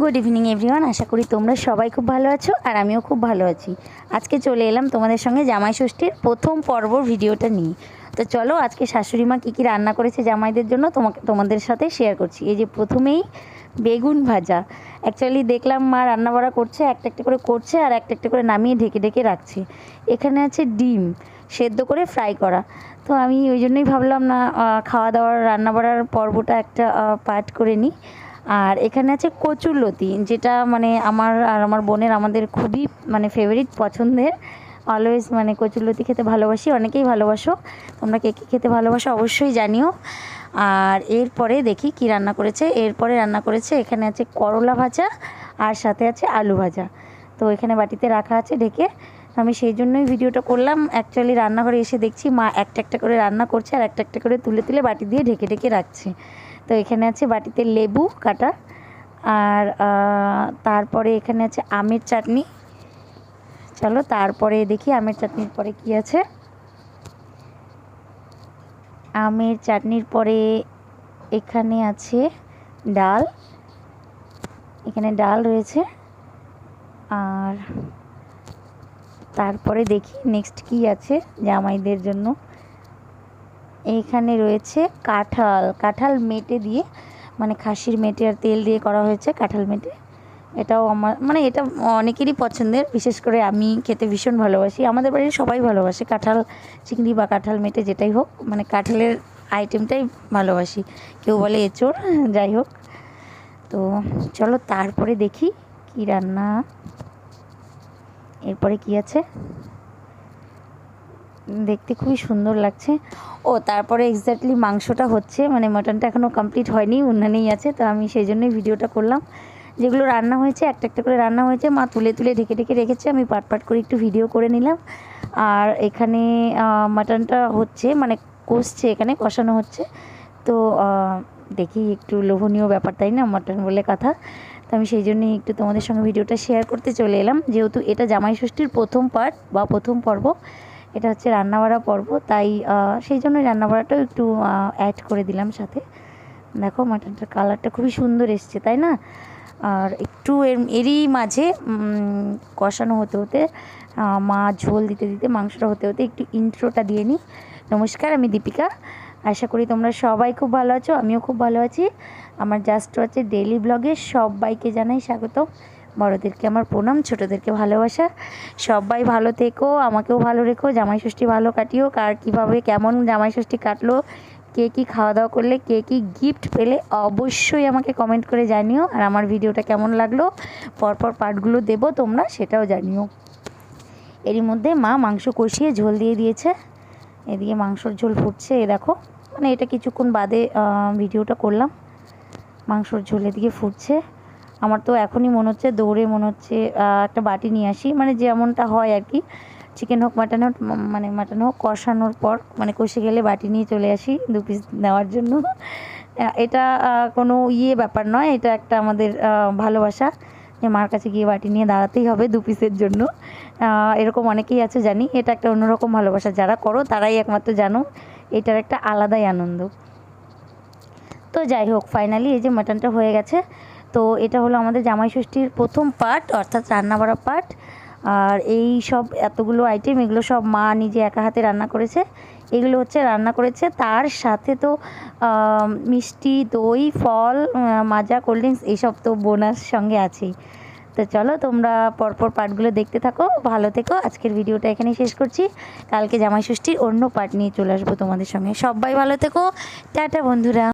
Good evening everyone আশা করি তোমরা সবাই খুব ভালো আছো আর আমিও খুব ভালো আছি। আজকে চলে এলাম তোমাদের সঙ্গে জামাই ষষ্ঠীর প্রথম পর্ব ভিডিওটা নিয়ে। তো চলো আজকে শাশুড়ি মা কী কী রান্না করেছে জামাইদের জন্য তোমাকে, তোমাদের সাথে শেয়ার করছি। এই যে প্রথমেই বেগুন ভাজা। অ্যাকচুয়ালি দেখলাম মা রান্না বাড়া করছে, একটা একটা করে করছে আর একটা একটা করে নামিয়ে ঢেকে ঢেকে রাখছে। এখানে আছে ডিম সেদ্ধ করে ফ্রাই করা। তো আমি ওই জন্যই ভাবলাম না খাওয়া দাওয়ার রান্না বাড়ার পর্বটা একটা পার্ট করে নিই। আর এখানে আছে কচুরলতি যেটা মানে আমার আর আমার বোনের আমাদের খুবই মানে ফেভারিট পছন্দের। অলওয়েজ মানে কচুরলতি খেতে ভালোবাসি, অনেকেই ভালোবাসো। তোমরা কে কে খেতে ভালোবাসো অবশ্যই জানিও। আর এরপরে দেখি কি রান্না করেছে। এরপরে রান্না করেছে, এখানে আছে করলা ভাজা আর সাথে আছে আলু ভাজা। তো এখানে বাটিতে রাখা আছে ঢেকে। আমি সেই জন্যই ভিডিওটা করলাম। অ্যাকচুয়ালি রান্নাঘরে এসে দেখছি মা একটা একটা করে রান্না করছে আর একটা একটা করে তুলে তুলে বাটি দিয়ে ঢেকে ঢেকে রাখছে। তো এখানে আছে বাটিতে লেবু কাটা আর তারপরে এখানে আছে আমের চাটনি। চলো তারপরে দেখি আমের চাটনির পরে কি আছে। আমের চাটনির পরে এখানে আছে ডাল। এখানে ডাল রয়েছে। আর তারপরে দেখি নেক্সট কি আছে জামাইদের জন্য। এইখানে রয়েছে কাঁঠাল। কাঁঠাল মেটে দিয়ে মানে খাসির মেটে আর তেল দিয়ে করা হয়েছে কাঁঠাল মেটে। এটাও আমার মানে এটা অনেকেরই পছন্দের। বিশেষ করে আমি খেতে ভীষণ ভালোবাসি। আমাদের বাড়ির সবাই ভালোবাসে কাঁঠাল, চিংড়ি বা কাঁঠাল মেটে যেটাই হোক। মানে কাঁঠালের আইটেমটাই ভালোবাসি। কেউ বলে এঁচোড়, যাই হোক। তো চলো তারপরে দেখি কি রান্না। এরপরে কি আছে? দেখতে খুবই সুন্দর লাগছে। ও, তারপরে এক্স্যাক্টলি মাংসটা হচ্ছে মানে মাটনটা এখনও কমপ্লিট হয়নি উন্নানেই আছে, তো আমি সেই জন্যই ভিডিওটা করলাম। যেগুলো রান্না হয়েছে, একটা একটা করে রান্না হয়েছে, মা তুলে তুলে ঢেকে ঢেকে রেখেছে, আমি পাট পাট করে একটু ভিডিও করে নিলাম। আর এখানে মাটনটা হচ্ছে মানে কষছে এখানে, কষানো হচ্ছে। তো দেখি একটু লোভনীয় ব্যাপার, তাই না? মাটন বলে কথা। তো আমি সেই জন্যই একটু তোমাদের সঙ্গে ভিডিওটা শেয়ার করতে চলে এলাম। যেহেতু এটা জামাই ষষ্ঠীর প্রথম পার্ট বা প্রথম পর্ব এটা হচ্ছে রান্নাবাড়া পর্ব, তাই সেই জন্যই রান্নাবাড়াটাও একটু অ্যাড করে দিলাম সাথে। দেখো মাটনটার কালারটা খুবই সুন্দর এসছে, তাই না? আর একটু এর, এরই মাঝে কষানো হতে হতে মা ঝোল দিতে দিতে, মাংসটা হতে হতে একটু ইন্ট্রোটা দিয়ে নিই। নমস্কার, আমি দীপিকা। আশা করি তোমরা সবাই খুব ভালো আছো, আমিও খুব ভালো আছি। আমার জাস্ট হচ্ছে ডেইলি ব্লগে সবাইকে জানাই স্বাগত বড়োদেরকে আমার প্রণাম, ছোটোদেরকে ভালোবাসা। সবাই ভালো থেকো, আমাকেও ভালো রেখো জামাই ষষ্ঠী ভালো কাটিও। কার কীভাবে কেমন জামাই ষষ্ঠী কাটলো, কে কী খাওয়া দাওয়া করলে, কে কী গিফট পেলে, অবশ্যই আমাকে কমেন্ট করে জানিও। আর আমার ভিডিওটা কেমন লাগল, পরপর পার্টগুলো দেবো তোমরা, সেটাও জানিও। এরই মধ্যে মা মাংস কষিয়ে ঝোল দিয়ে দিয়েছে। এদিকে মাংসর ঝোল ফুটছে, এ দেখো। মানে এটা কিছুক্ষণ বাদে ভিডিওটা করলাম। মাংসর ঝোল এদিকে ফুটছে। আমার তো এখনই মনে হচ্ছে, দৌড়ে মনে হচ্ছে একটা বাটি নিয়ে আসি। মানে যেমনটা হয় আর কি চিকেন হোক মাটন হোক মানে মাটন হোক, কষানোর পর মানে কষে গেলে বাটি নিয়ে চলে আসি দু পিস নেওয়ার জন্য। এটা কোনো ইয়ে ব্যাপার নয়, এটা একটা আমাদের ভালোবাসা যে মার কাছে গিয়ে বাটি নিয়ে দাঁড়াতেই হবে দু পিসের জন্য। এরকম অনেকেই আছে, জানি। এটা একটা অন্যরকম ভালোবাসা। যারা করো, তারাই একমাত্র জানো, এটার একটা আলাদাই আনন্দ। তো যাই হোক ফাইনালি এই যে মাটনটা হয়ে গেছে তো এটা হলো আমাদের জামাই ষষ্ঠীর প্রথম পার্ট, অর্থাৎ রান্না বাড়া পার্ট। আর এই সব এতগুলো আইটেম এগুলো সব মা নিজে একা হাতে রান্না করেছে। এগুলো হচ্ছে রান্না করেছে। তার সাথে তো মিষ্টি, দই, ফল মাজা কোল্ড ড্রিঙ্কস এইসব তো বোনাস সঙ্গে আছেই। তো চলো তোমরা পরপর পার্টগুলো দেখতে থাকো। ভালো থেকো। আজকের ভিডিওটা এখানেই শেষ করছি। কালকে জামাই ষষ্ঠীর অন্য পার্ট নিয়ে চলে আসব তোমাদের সঙ্গে। সবাই ভালো থেকো। টাটা বন্ধুরা।